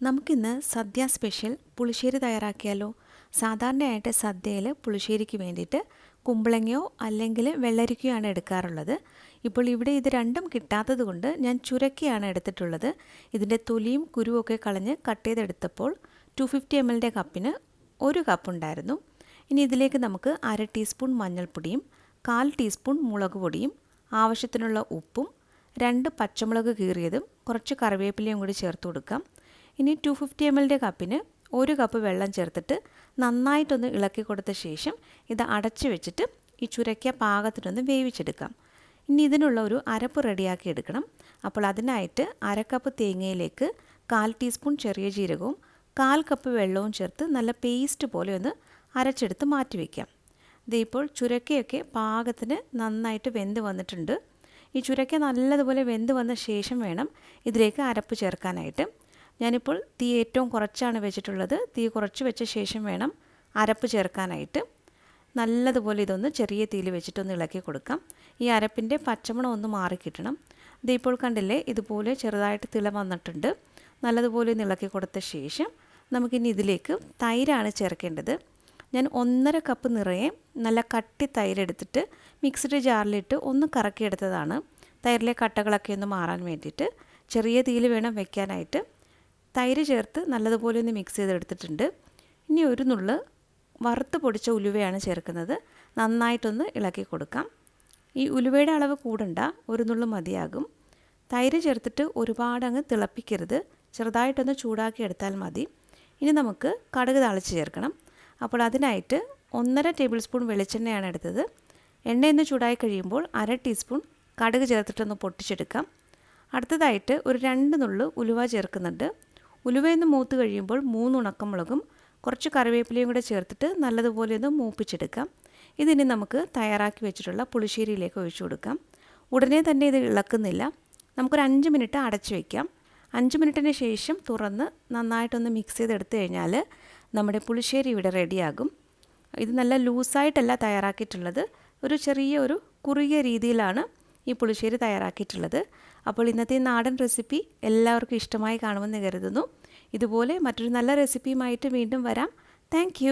നമുക്കിന്ന് സദ്യ സ്പെഷ്യൽ പുളിശ്ശേരി തയ്യാറാക്കിയാലോ? സാധാരണയായിട്ട് സദ്യയിൽ പുളിശ്ശേരിക്ക് വേണ്ടിയിട്ട് കുമ്പളങ്ങയോ അല്ലെങ്കിൽ വെള്ളരിക്കയോ എടുക്കാറുള്ളത്. ഇപ്പോൾ ഇവിടെ ഇത് രണ്ടും കിട്ടാത്തത് കൊണ്ട് ഞാൻ ചുരക്കിയാണ് എടുത്തിട്ടുള്ളത്. ഇതിന്റെ തൊലിയും കുരുവൊക്കെ കളഞ്ഞ് കട്ട് ചെയ്തെടുത്തപ്പോൾ ടു ഫിഫ്റ്റി എം എല്ലിന്റെ കപ്പിന് ഒരു കപ്പുണ്ടായിരുന്നു ഇനി ഇതിലേക്ക് നമുക്ക് അര ടീസ്പൂൺ മഞ്ഞൾപ്പൊടിയും കാൽ ടീസ്പൂൺ മുളക് പൊടിയും ആവശ്യത്തിനുള്ള ഉപ്പും രണ്ട് പച്ചമുളക് കീറിയതും കുറച്ച് കറിവേപ്പിലയും കൂടി ചേർത്ത് കൊടുക്കാം. ഇനി ടു ഫിഫ്റ്റി എം എല്ലിന്റെ കപ്പിന് ഒരു കപ്പ് വെള്ളം ചേർത്തിട്ട് നന്നായിട്ടൊന്ന് ഇളക്കി കൊടുത്ത ശേഷം ഇത് അടച്ചു വെച്ചിട്ട് ഈ ചുരക്കിയ പാകത്തിനൊന്ന് വേവിച്ചെടുക്കാം. ഇനി ഇതിനുള്ള ഒരു അരപ്പ് റെഡിയാക്കി എടുക്കണം. അപ്പോൾ അതിനായിട്ട് അരക്കപ്പ് കപ്പ് തേങ്ങയിലേക്ക് കാൽ ടീസ്പൂൺ ചെറിയ ജീരകവും കാൽ കപ്പ് വെള്ളവും ചേർത്ത് നല്ല പേസ്റ്റ് പോലെ ഒന്ന് അരച്ചെടുത്ത് മാറ്റി വയ്ക്കാം ഇതിപ്പോൾ ചുരക്കയൊക്കെ പാകത്തിന് നന്നായിട്ട് വെന്ത് വന്നിട്ടുണ്ട്. ഈ ചുരക്ക നല്ലതുപോലെ വെന്ത് വന്ന ശേഷം വേണം ഇതിലേക്ക് അരപ്പ് ചേർക്കാനായിട്ട്. ഞാനിപ്പോൾ തീ ഏറ്റവും കുറച്ചാണ് വെച്ചിട്ടുള്ളത്. തീ കുറച്ച് വെച്ച ശേഷം വേണം അരപ്പ് ചേർക്കാനായിട്ട്. നല്ലതുപോലെ ഇതൊന്ന് ചെറിയ തീയിൽ വെച്ചിട്ടൊന്ന് ഇളക്കി കൊടുക്കാം. ഈ അരപ്പിന്റെ പച്ചമണം ഒന്ന് മാറിക്കിട്ടണം ഇതിപ്പോൾ കണ്ടില്ലേ ഇതുപോലെ ചെറുതായിട്ട് തിള വന്നിട്ടുണ്ട്. നല്ലതുപോലെ ഒന്ന് ഇളക്കി കൊടുത്ത ശേഷം നമുക്കിനി ഇതിലേക്ക് തൈരാണ് ചേർക്കേണ്ടത്. ഞാൻ ഒന്നര കപ്പ് നിറയെ നല്ല കട്ടി തൈരെടുത്തിട്ട് മിക്സ്ഡ് ജാറിലിട്ട് ഒന്ന് കറക്കിയെടുത്തതാണ്. തൈരിലെ കട്ടകളൊക്കെ ഒന്ന് മാറാൻ വേണ്ടിയിട്ട് ചെറിയ തീയിൽ വേണം വെക്കാനായിട്ട്. തൈര് ചേർത്ത് നല്ലതുപോലെ ഒന്ന് മിക്സ് ചെയ്തെടുത്തിട്ടുണ്ട്. ഇനി ഒരു നുള്ള് വറുത്ത് പൊടിച്ച ഉലുവയാണ് ചേർക്കുന്നത്. നന്നായിട്ടൊന്ന് ഇളക്കി കൊടുക്കാം. ഈ ഉലുവയുടെ അളവ് കൂടണ്ട ഒരു നുള്ളു മതിയാകും. തൈര് ചേർത്തിട്ട് ഒരുപാട് അങ്ങ് തിളപ്പിക്കരുത്. ചെറുതായിട്ടൊന്ന് ചൂടാക്കി എടുത്താൽ മതി. ഇനി നമുക്ക് കടുക് താളിച്ച് ചേർക്കണം. അപ്പോൾ അതിനായിട്ട് ഒന്നര ടേബിൾ സ്പൂൺ വെളിച്ചെണ്ണയാണ് എടുത്തത്. എണ്ണയൊന്ന് ചൂടായി കഴിയുമ്പോൾ അര ടീസ്പൂൺ കടുക് ചേർത്തിട്ടൊന്ന് പൊട്ടിച്ചെടുക്കാം. അടുത്തതായിട്ട് ഒരു രണ്ട് നുള്ളു ഉലുവ ചേർക്കുന്നുണ്ട്. ഉലുവയൊന്ന് മൂത്ത് കഴിയുമ്പോൾ മൂന്ന് ഉണക്കമുളകും കുറച്ച് കറിവേപ്പിലയും കൂടെ ചേർത്തിട്ട് നല്ലതുപോലെ ഒന്ന് മൂപ്പിച്ചെടുക്കാം. ഇതിനി നമുക്ക് തയ്യാറാക്കി വെച്ചിട്ടുള്ള പുളിശ്ശേരിയിലേക്ക് ഒഴിച്ചു കൊടുക്കാം. ഉടനെ തന്നെ ഇത് ഇളക്കുന്നില്ല. നമുക്കൊരു അഞ്ച് മിനിറ്റ് അടച്ചു വയ്ക്കാം അഞ്ച് മിനിറ്റിന് ശേഷം തുറന്ന് നന്നായിട്ടൊന്ന് മിക്സ് ചെയ്തെടുത്തു കഴിഞ്ഞാൽ നമ്മുടെ പുളിശ്ശേരി ഇവിടെ റെഡിയാകും. ഇത് നല്ല ലൂസായിട്ടല്ല തയ്യാറാക്കിയിട്ടുള്ളത്. ഒരു ചെറിയ ഒരു കുറുകിയ രീതിയിലാണ് ഈ പുളിശ്ശേരി തയ്യാറാക്കിയിട്ടുള്ളത്. അപ്പോൾ ഇന്നത്തെ നാടൻ റെസിപ്പി എല്ലാവർക്കും ഇഷ്ടമായി കാണുമെന്ന് കരുതുന്നു. ഇതുപോലെ മറ്റൊരു നല്ല റെസിപ്പിയുമായിട്ട് വീണ്ടും വരാം. താങ്ക്